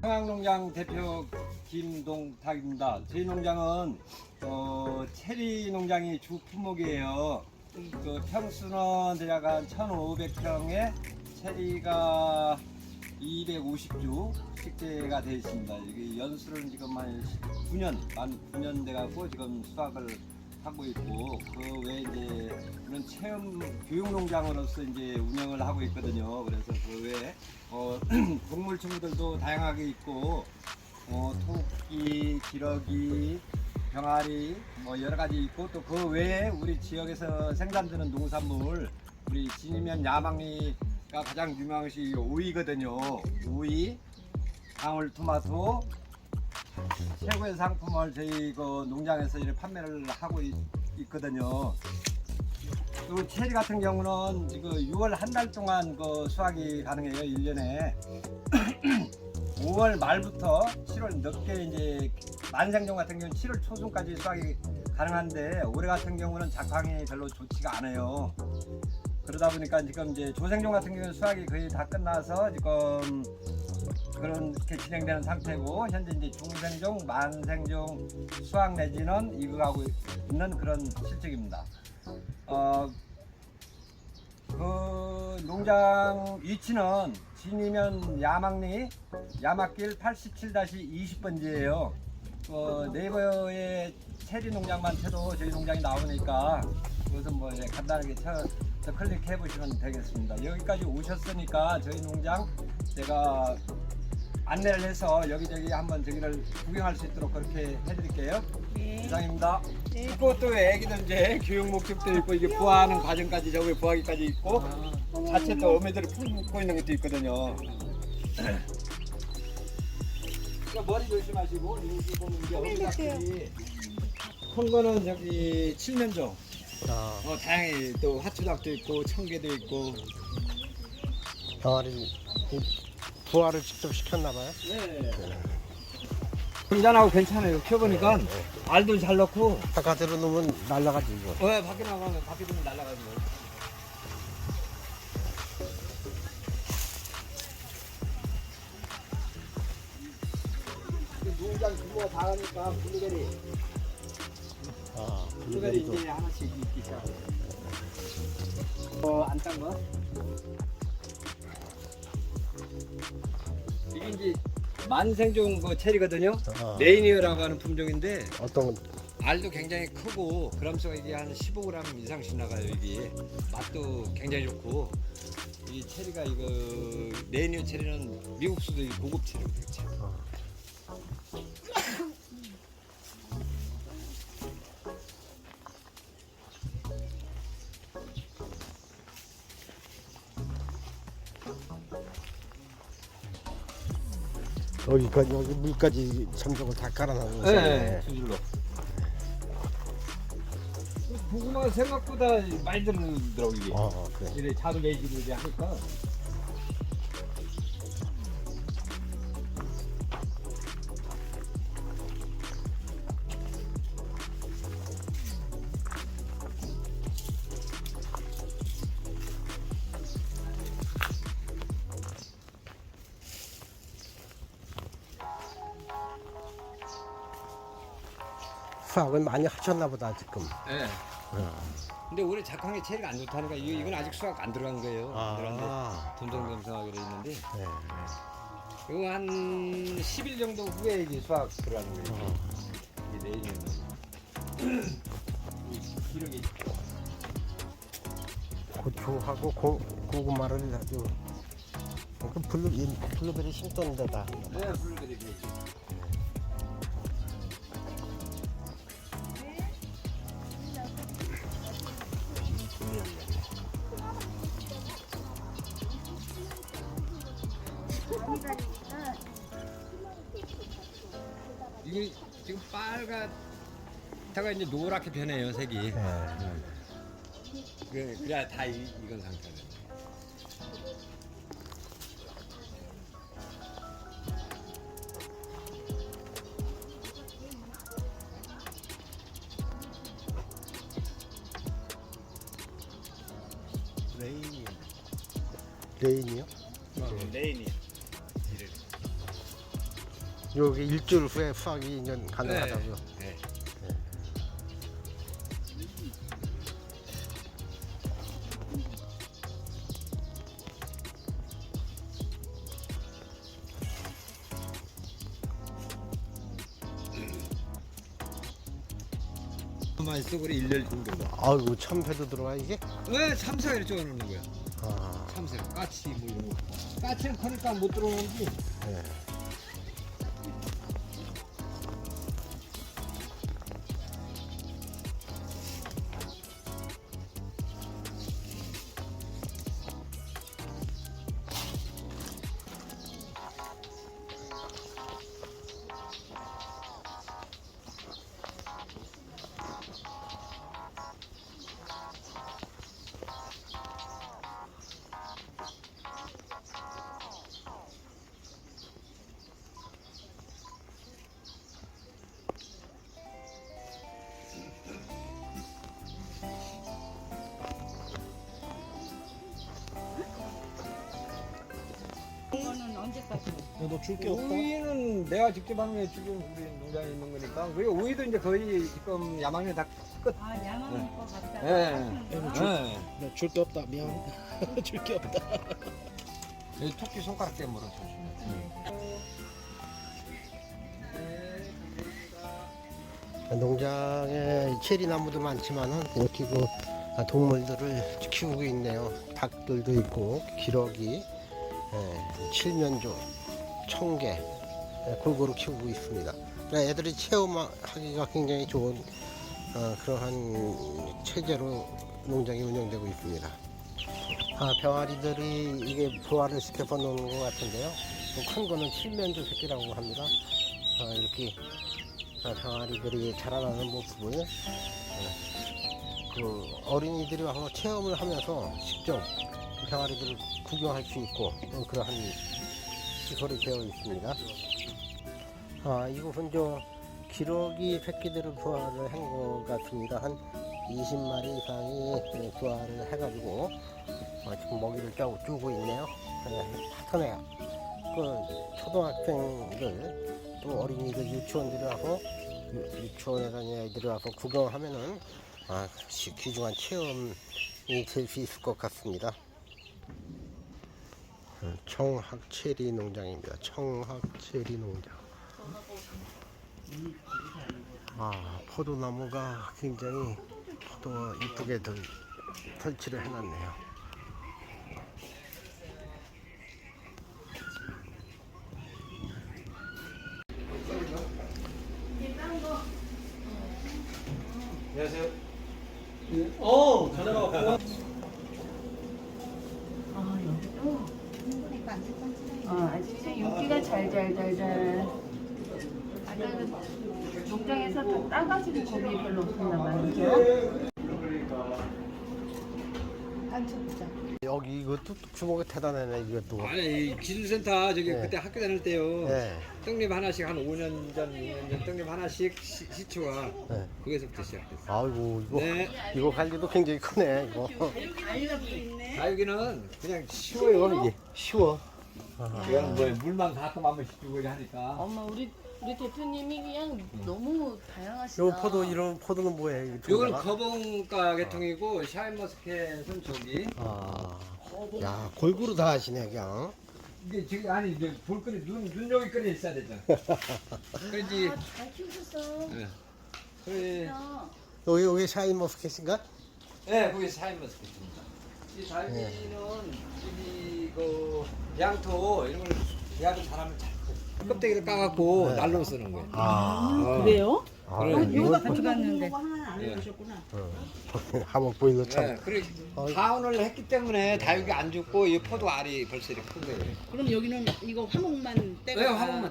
평양농장 대표 김동탁입니다. 저희 농장은 어, 체리 농장이 주 품목이에요. 그 평수는 대략 한 1,500평에 체리가 250주 식재가 되어 있습니다. 이게 연수는 지금 한 9년, 만 9년 돼갖고 지금 수확을 하고 있고 그 외에 이제 그런 체험 교육 농장으로서 이제 운영을 하고 있거든요. 그래서 그 외에 어, 동물 친구들도 다양하게 있고 어, 토끼, 기러기, 병아리 뭐 여러 가지 있고 또 그 외에 우리 지역에서 생산되는 농산물 우리 진이면 야망리가 가장 유명한 것이 오이거든요. 오이, 방울토마토, 최고의 상품을 저희 그 농장에서 이렇게 판매를 하고 있, 거든요 그리고 체리 같은 경우는 지금 6월 한 달 동안 그 수확이 가능해요. 1년에. 5월 말부터 7월 늦게 이제 만생종 같은 경우는 7월 초순까지 수확이 가능한데 올해 같은 경우는 작황이 별로 좋지가 않아요. 그러다 보니까 지금 이제 조생종 같은 경우는 수확이 거의 다 끝나서 지금 그렇게 진행되는 상태고 현재 이제 중생종, 만생종 수확 내지는 이거하고 있는 그런 실적입니다. 어, 그 농장 위치는 진이면 야막리 야막길 87-20번지예요. 그 네이버에 체리 농장만 쳐도 저희 농장이 나오니까 그것은 뭐 예, 간단하게 쳐, 쳐 클릭해 보시면 되겠습니다. 여기까지 오셨으니까 저희 농장 제가 안내를 해서 여기저기 한번 저기를 구경할 수 있도록 그렇게 해드릴게요. 네. 이상입니다. 있고 또 애기들 이제 교육 목적도 있고 이게 부화하는 과정까지 저기 부화기까지 있고 자체 또 어미들을 품고 있는 것도 있거든요. 그 머리 조심하시고 여기 보면 이제 어미닭들이 큰 거는 저기 칠면조 아, 어, 다양히 또 화초닭도 있고 청개도 있고 병아리 부화를 직접 시켰나 봐요. 네. 굉장하고 괜찮아요. 키워보니까 알도 잘 넣고 바깥으로 놓으면 날라가지 이거. 어, 밖에 나가면 밖에 두면 날아가지 뭐. 농장 규모가 다르니까 블루베리, 아, 블루베리. 이제 하나씩 있기 시작하고. 어, 안딴 거? 이게 만생종 그 체리거든요. 아, 레이니어라고 하는 품종인데 어떤 알도 굉장히 크고 그람수가 이게 한 15g 이상씩 나가요 이게. 맛도 굉장히 좋고. 이 체리가 이거 레니어 체리는 미국 수도 이 고급 체리거든요 여기까지 여기 물까지 참석을 다 깔아놔서. 네, 수질로 고구마가 생각보다 많이 들어오더라고 이게 아, 그래. 이래 자두 레이지를 이제 하니까 수확은 많이 하셨나 보다 지금. 네. 근데 올해 작황이 체리가 안 좋다니까 이건 아직 수확 안 들어간 거예요 안 들어갔는데 아, 듬성듬성하게 돼 있는데 네. 이거 한 10일 정도 후에 이제 수확 들어가는 거예요. 어. 이게 내일이면. 기름이 고추하고 고, 고구마를 아주 그 블루 이 블루베리 심던 데다. 네, 블루베리 베이지. 이게 지금 빨갛다가 이제 노랗게 변해요 색이. 네. 그래, 그래야 다 이, 익은 상태는. 레인 레인이요? 레인이야. 여기 일주일 후에 수확이 이제 가능하다고요. 네. 많이 쓰고 그래 1년 정도. 아이고 참새도 들어와 이게? 왜 참새를 쪼아놓는 거야? 아, 참새, 까치 뭐 이런 거. 까치는 커니까 못 들어오는지. 네. 이거는 언제까지? 너줄게 우이는 내가 직접 하는 게 지금 우리 농장에 있는 거니까. 그리고 우이도 이제 거의 지금 야망이 다 끝. 아 야망 거 같다. 예. 이거 네. 줄 게 없다. 미안. 줄 게 없다. 여기 토끼 손가락 때문에 조심해. 농장에 체리 나무도 많지만은 이렇게 그 동물들을 키우고 있네요. 닭들도 있고 기러기, 예, 칠면조, 청개 예, 골고루 키우고 있습니다. 그러니까 애들이 체험하기가 굉장히 좋은 어, 그러한 체제로 농장이 운영되고 있습니다. 아, 병아리들이 이게 부화를 시켜서 노는 것 같은데요. 그큰 거는 칠면조 새끼라고 합니다. 아, 이렇게 아, 병아리들이 자라나는 모습을 어, 그 어린이들이 와서 체험을 하면서 직접 병아리들을 구경할 수 있고 어, 그러한 시설이 되어 있습니다. 아, 이곳은 저 기러기 새끼들을 부화를 한 것 같습니다. 한 20마리 이상이 예, 부화를 해가지고 어, 지금 먹이를 짜- 주고 있네요. 네, 하여튼에 그 초등학생들 또 어린이들 유치원들이 와서 유- 유치원에 다니는 아이들이 와서 구경하면은 아, 시- 귀중한 체험이 될 수 있을 것 같습니다. 음, 청학체리 농장입니다. 청학체리 농장. 아, 포도나무가 굉장히 포도가 이쁘게 들, 설치를 해놨네요. 안녕하세요. 아 여기도. 어 아주 이제 윤기가 잘잘잘잘. 아까 그 농장에서 다 따가지고 거기 별로 없었나 봐요. 그죠? 한쪽자. 여기 이것도 주먹이 대단하네 이것도. 아니 이 기술센터 저기 네. 그때 학교 다닐 때요. 네. 떡잎 하나씩 한 5년 전, 6년 전 떡잎 하나씩 시, 시초가 네. 거기서부터 시작됐어요. 아이고 이거 네. 이거 관리도 굉장히 크네 이거. 다육이는 그냥 쉬워요 이게. 쉬워. 이거는 뭐 물만 가끔 한 번씩 주고 하니까. 엄마 우리 우리 대표님이 그냥 너무 다양하시다. 요 포도 이런 포도는 뭐예요? 이거 이건 종류가? 거봉가 계통이고 샤인머스켓은 저기 아, 야 골고루 다 하시네 그냥. 이게 지금 아니 이제 볼거리 눈, 눈 여기 끈에 있어야 되잖아. 그렇지. 잘 키우셨어. 예. 그래. 여기 여기 샤인 머스켓인가? 네, 거기 샤인머스켓입니다. 이 달기는 여기 그 양토 이런 걸 양을 잘하면 잘 커. 껍데기를 까갖고 네. 날로 쓰는 거예요. 아, 어. 그래요? 아 이거 이거 가져갔는데. 한번 보일러 참. 네, 그래. 가온을 했기 때문에 다육이 안 죽고 이 포도 알이 벌써 이렇게 큰 거예요. 그럼 여기는 이거 화목만 떼고 네, 화목만